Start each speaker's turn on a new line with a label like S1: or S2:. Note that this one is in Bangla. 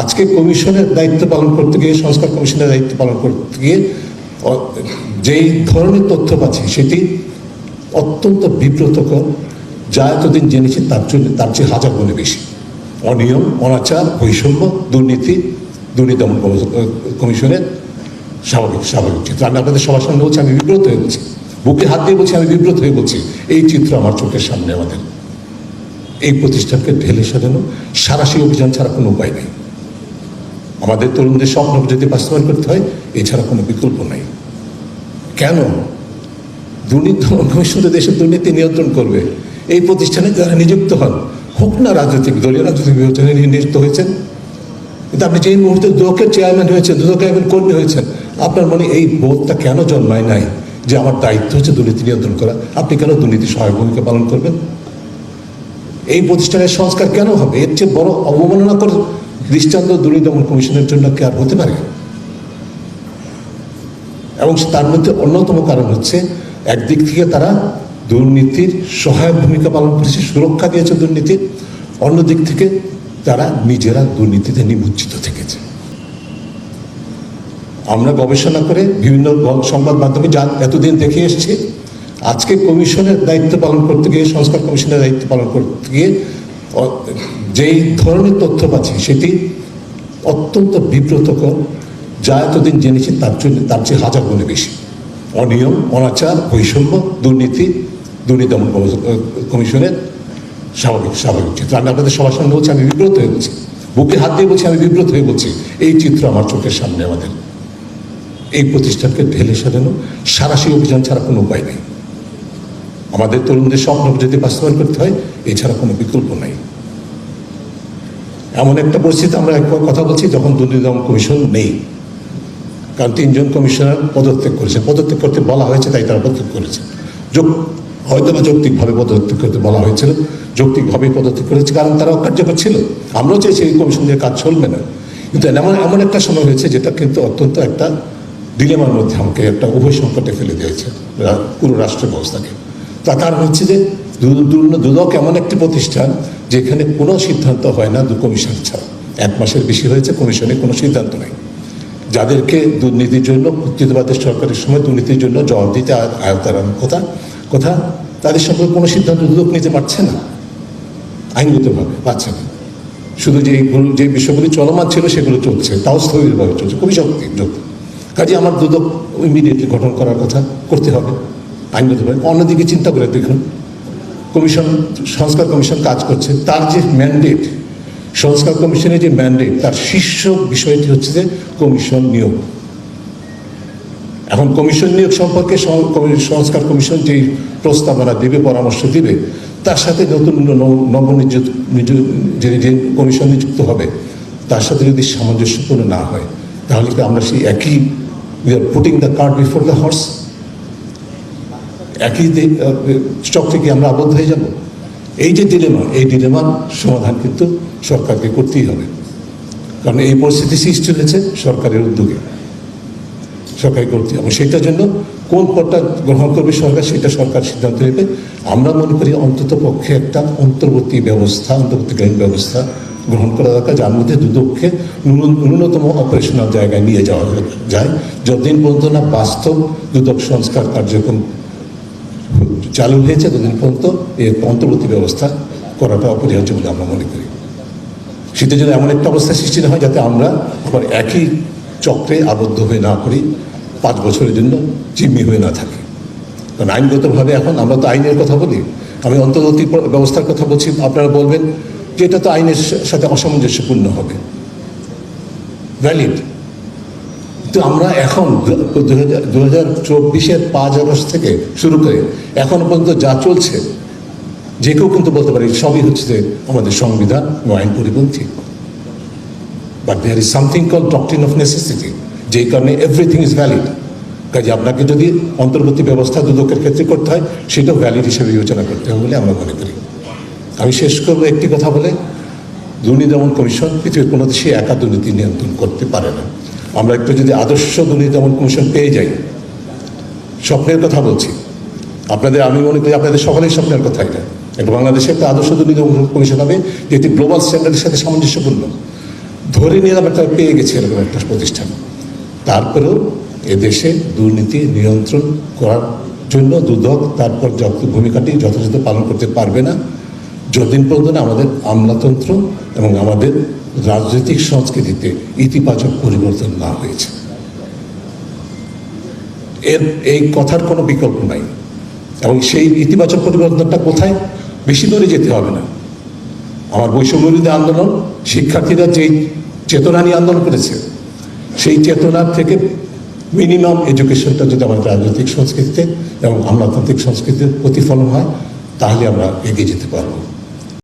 S1: আজকে কমিশনের দায়িত্ব পালন করতে গিয়ে, সংস্কার কমিশনের দায়িত্ব পালন করতে গিয়ে যেই ধরনের তথ্য পাচ্ছি সেটি অত্যন্ত বিব্রতকর, যা এতদিন জেনেছি তার জন্য, তার চেয়ে হাজার গুণে বেশি। অনিয়ম, অনাচার, বৈষম্য, দুর্নীতি দুর্নীতি দমন কমিশনের স্বাভাবিক স্বাভাবিক চিত্র। আমি আপনাদের সবার সামনে বলছি, আমি বিব্রত হয়ে বলছি। বুকে হাত দিয়ে বলছি, আমি বিব্রত হয়ে বলছি। এই চিত্র আমার চোখের সামনে আমাদের। এই প্রতিষ্ঠানকে ঢেলে সাজানো, সারাশি অভিযান ছাড়া কোনো উপায় নেই। আমাদের তরুণদের স্বপ্ন যদি বাস্তবায়ন করতে হয়, এছাড়া কোনো বিকল্প নাই। কেন? দুর্নীতি দমন দেশের দুর্নীতি নিয়ন্ত্রণ করবে। এই প্রতিষ্ঠানে যারা নিযুক্ত হন, হোক না রাজনৈতিক দলীয় রাজনৈতিক বিবেচনে নিযুক্ত হয়েছেন, কিন্তু আপনি যেই মুহূর্তে দুদকের চেয়ারম্যান হয়েছেন দুদকের একজন কর্মী হয়েছেন, আপনার মনে এই বোধটা কেন জন্মায় নাই যে আমার দায়িত্ব হচ্ছে দুর্নীতি নিয়ন্ত্রণ করা? আপনি কেন দুর্নীতি সহায়ক ভূমিকা পালন করবেন? এই প্রতিষ্ঠানের সংস্কার কেন হবে? এর চেয়ে বড় অবমাননাকর দৃষ্টান্ত দুর্নীতি দমন কমিশনের জন্য কি আর হতে পারে? এবং তার মধ্যে অন্যতম কারণ হচ্ছে, একদিক থেকে তারা দুর্নীতির সহায়ক ভূমিকা পালন করেছে, সুরক্ষা দিয়েছে দুর্নীতির অন্যদিক থেকে তারা নিজেরা দুর্নীতিতে নিমজ্জিত থেকেছে। আমরা গবেষণা করে বিভিন্ন সংবাদ মাধ্যমে যা এতদিন দেখে এসেছি, আজকে কমিশনের দায়িত্ব পালন করতে গিয়ে, সংস্কার কমিশনের দায়িত্ব পালন করতে গিয়ে যেই ধরনের তথ্য পাচ্ছি সেটি অত্যন্ত বিব্রতকর, যা এতদিন জেনেছি তার জন্য, তার চেয়ে হাজার গুণে বেশি। অনিয়ম, অনাচার, বৈষম্য, দুর্নীতি দুর্নীতি দমন কমিশনের স্বাভাবিক স্বাভাবিক চিত্র। আমি আপনাদের সবার সামনে বলছি, আমি বিব্রত হয়ে বলছি। বুকে হাত দিয়ে বলছি, আমি বিব্রত হয়ে বলছি। এই চিত্র আমার চোখের সামনে আমাদের। এই প্রতিষ্ঠানকে ঢেলে সাজানো, সারাশি অভিযান ছাড়া কোনো উপায় নেই। আমাদের তরুণদের স্বপ্ন যদি বাস্তবায়ন করতে হয়, এছাড়া কোনো বিকল্প নাই। এমন একটা পরিস্থিতি আমরা একবার কথা বলছি, যখন দুর্নীতি দমন কমিশন নেই। কারণ তিনজন কমিশনার পদত্যাগ করেছে। পদত্যাগ করতে বলা হয়েছে, তাই তারা পদত্যাগ করেছে। যোগ হয়তো বা যৌক্তিকভাবে পদত্যাগ করতে বলা হয়েছিল, যৌক্তিকভাবেই পদত্যাগ করেছে, কারণ তারা অকার্যকর ছিল। আমরাও চাইছি এই কমিশন দিয়ে কাজ চলবে না। কিন্তু এমন এমন একটা সময় হয়েছে, যেটা কিন্তু অত্যন্ত একটা ডিলেমার মধ্যে আমাকে একটা উভয় সংকটে ফেলে দিয়েছে পুরো রাষ্ট্র ব্যবস্থাকে। তার কারণ হচ্ছে যে দুদক এমন একটি প্রতিষ্ঠান যেখানে কোনো সিদ্ধান্ত হয় না দু কমিশন ছাড়া। এক মাসের বেশি হয়েছে, কমিশনে কোনো সিদ্ধান্ত নেই। যাদেরকে দুর্নীতির জন্য কর্তৃত্ববাদের সরকারের সময় দুর্নীতির জন্য জবাব দিতে আয়- আয়তার কথা? কথা? তাদের সম্পর্কে কোনো সিদ্ধান্ত দুদক নিতে পারছে না। আইনগতভাবে পাচ্ছে না। শুধু যে যে বিষয়গুলি চলমান ছিল সেগুলো চলছে, তাও স্থবিরভাবে চলছে। খুবই শক্তি কাজে আমার দুদক ইমিডিয়েটলি গঠন করার কথা করতে হবে। আইনগতভাবে অন্যদিকে চিন্তা করে দেখুন, কমিশন, সংস্কার কমিশন কাজ করছে। তার যে ম্যান্ডেট সংস্কার কমিশনের যে ম্যান্ডেট তার শীর্ষ বিষয়টি হচ্ছে যে কমিশন নিয়োগ। এখন কমিশন নিয়োগ সম্পর্কে সংস্কার কমিশন যেই প্রস্তাবনা দেবে, পরামর্শ দিবে, তার সাথে নতুন নবনিযুক্ত নিযু- যে যে কমিশন নিযুক্ত হবে, তার সাথে যদি সামঞ্জস্যপূর্ণ না হয়, তাহলে কি আমরা সেই একই we are putting the card before the horse একই আহ, চক্রে আমরা আবদ্ধ হয়ে যাব। এই যে ডিলেমা এই ডিলেমার সমাধান কিন্তু সরকারকে করতেই হবে। কারণ এই পরিস্থিতি সৃষ্টি হয়েছে সরকারের উদ্যোগে। সরকার করতে হবে। সেটার জন্য কোন পথটা গ্রহণ করবে সরকার সেটা সরকার সিদ্ধান্ত নেবে। আমরা মনে করি অন্তত পক্ষে একটা অন্তর্বর্তী ব্যবস্থা অন্তর্বর্তীকালীন ব্যবস্থা গ্রহণ করা দরকার যার মধ্যে ন্যূন- ন্যূনতম অপারেশনাল জায়গায় নিয়ে যাওয়া যায়। যতদিন পর্যন্ত না বাস্তব দুদক সংস্কার কার্যক্রম চালু হয়েছে ততদিন পর্যন্ত এই অন্তর্বর্তী ব্যবস্থা করাটা অপরিহার্য বলে আমরা মনে করি। শীতের জন্য এমন একটা অবস্থা সৃষ্টি না হয় যাতে আমরা আবার একই চক্রে আবদ্ধ হয়ে না করি পাঁচ বছরের জন্য জিম্মি হয়ে না থাকি। কারণ আইনগতভাবে এখন আমরা তো আইনের কথা বলি, আমি অন্তর্বর্তী ব্যবস্থার কথা বলছি, আপনারা বলবেন যে এটা তো আইনের সাথে অসামঞ্জস্যপূর্ণ হবে। ভ্যালিড তো আমরা এখন দু হাজার চব্বিশের পাঁচ আগস্ট থেকে শুরু করে এখন পর্যন্ত যা চলছে, যে কেউ কিন্তু বলতে পারে সবই হচ্ছে যে আমাদের সংবিধান ও আইন পরিপন্থী। But there is something call doctrine of necessity যেই কারণে এভরিথিং ইজ ভ্যালিড কাজে আপনাকে যদি অন্তর্বর্তী ব্যবস্থা দুদকের ক্ষেত্রে করতে হয় সেটাও ভ্যালিড হিসেবে বিবেচনা করতে হবে বলে আমরা মনে করি। আমি শেষ করব একটি কথা বলে, দুর্নীতি দমন কমিশন পৃথিবীর কোনো দেশে একা দুর্নীতি নিয়ন্ত্রণ করতে পারে না। আমরা একটু যদি আদর্শ দুর্নীতি দমন কমিশন পেয়ে যাই, স্বপ্নের কথা বলছি। আপনাদের, আমি মনে করি আপনাদের সকলের স্বপ্নের কথা এটা একটা বাংলাদেশে একটা আদর্শ দুর্নীতি দমন কমিশন হবে যেটি গ্লোবাল স্ট্যান্ডার্ডের সাথে সামঞ্জস্যপূর্ণ। ধরে নিলাম একটা পেয়ে গেছে এরকম একটা প্রতিষ্ঠান। তারপরেও এদেশে দুর্নীতি নিয়ন্ত্রণ করার জন্য দুদক তারপর যত ভূমিকাটি যথাযথ পালন করতে পারবে না, যতদিন পর্যন্ত আমাদের আমলাতন্ত্র এবং আমাদের রাজনৈতিক সংস্কৃতিতে ইতিবাচক পরিবর্তন না হয়েছে। এর, এই কথার কোনো বিকল্প নাই। এবং সেই ইতিবাচক পরিবর্তনটা কোথায়? বেশি দূরে যেতে হবে না। আমার বৈষম্য বিরোধী আন্দোলন, শিক্ষার্থীরা যেই চেতনা নিয়ে আন্দোলন করেছে, সেই চেতনার থেকে মিনিমাম এডুকেশনটা যদি আমাদের রাজনৈতিক সংস্কৃতিতে এবং আমলাতান্ত্রিক সংস্কৃতির প্রতিফলন হয়, তাহলে আমরা এগিয়ে যেতে পারব।